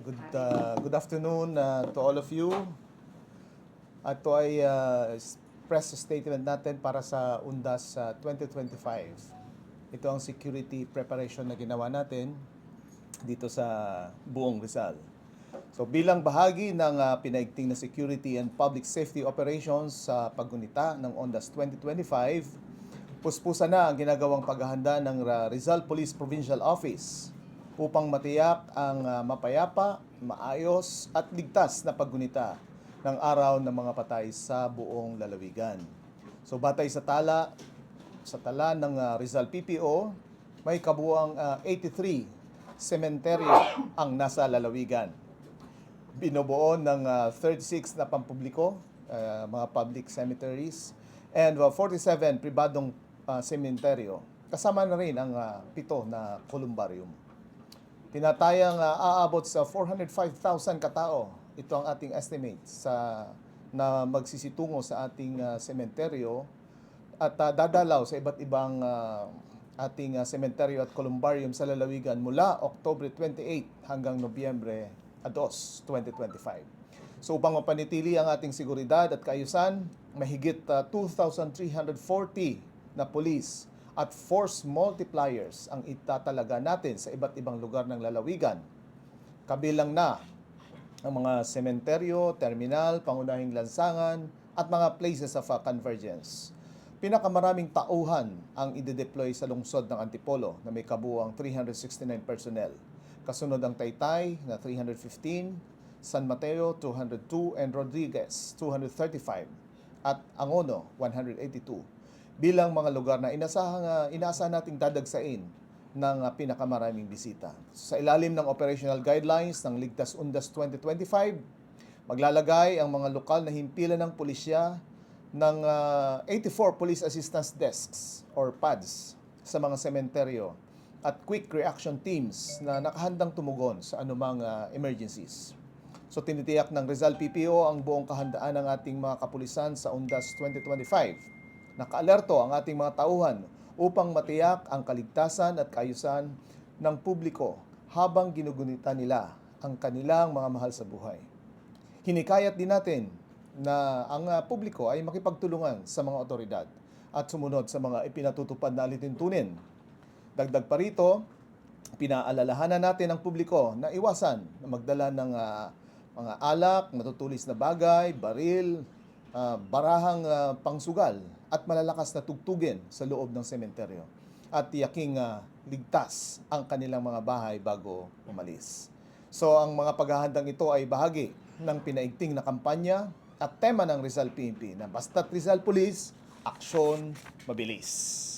Good, uh, good afternoon uh, to all of you. At ito ay uh, press statement natin para sa UNDAS uh, 2025. Ito ang security preparation na ginawa natin dito sa buong Rizal. So bilang bahagi ng uh, pinaigting na security and public safety operations sa paggunita ng UNDAS 2025, puspusa na ang ginagawang paghahanda ng uh, Rizal Police Provincial Office upang matiyak ang uh, mapayapa, maayos at ligtas na paggunita ng araw ng mga patay sa buong lalawigan. So batay sa tala, sa tala ng uh, Rizal PPO, may kabuang uh, 83 sementeryo ang nasa lalawigan. Binubuo ng uh, 36 na pampubliko, uh, mga public cemeteries, and uh, 47 pribadong uh, sementeryo. Kasama na rin ang uh, pito na columbarium. Tinatayang uh, aabot sa 405,000 katao. Ito ang ating estimate sa na magsisitungo sa ating uh, sementeryo at uh, dadalaw sa iba't ibang uh, ating uh, sementeryo at columbarium sa lalawigan mula October 28 hanggang Nobyembre 2, 2025. So upang mapanitili ang ating seguridad at kaayusan, mahigit uh, 2,340 na police at force multipliers ang itatalaga natin sa iba't ibang lugar ng lalawigan. Kabilang na ang mga sementeryo, terminal, pangunahing lansangan, at mga places of uh, convergence. Pinakamaraming tauhan ang ide-deploy sa lungsod ng Antipolo na may kabuang 369 personnel. Kasunod ang Taytay na 315, San Mateo 202, and Rodriguez 235, at Angono 182 bilang mga lugar na inasahang, uh, inaasahan nating dadagsain ng uh, pinakamaraming bisita. Sa ilalim ng operational guidelines ng Ligtas Undas 2025, maglalagay ang mga lokal na himpilan ng pulisya ng uh, 84 Police Assistance Desks or PADS sa mga sementeryo at quick reaction teams na nakahandang tumugon sa anumang uh, emergencies. So tinitiyak ng Rizal PPO ang buong kahandaan ng ating mga kapulisan sa Undas 2025 Nakaalerto ang ating mga tauhan upang matiyak ang kaligtasan at kaayusan ng publiko habang ginugunita nila ang kanilang mga mahal sa buhay. Hinikayat din natin na ang uh, publiko ay makipagtulungan sa mga otoridad at sumunod sa mga ipinatutupad na alituntunin. Dagdag pa rito, pinaalalahanan natin ang publiko na iwasan na magdala ng uh, mga alak, natutulis na bagay, baril, uh, barahang uh, pangsugal at malalakas na tugtugin sa loob ng sementeryo at tiyaking uh, ligtas ang kanilang mga bahay bago umalis. So ang mga paghahandang ito ay bahagi ng pinaigting na kampanya at tema ng Rizal PNP na basta't Rizal Police, aksyon mabilis.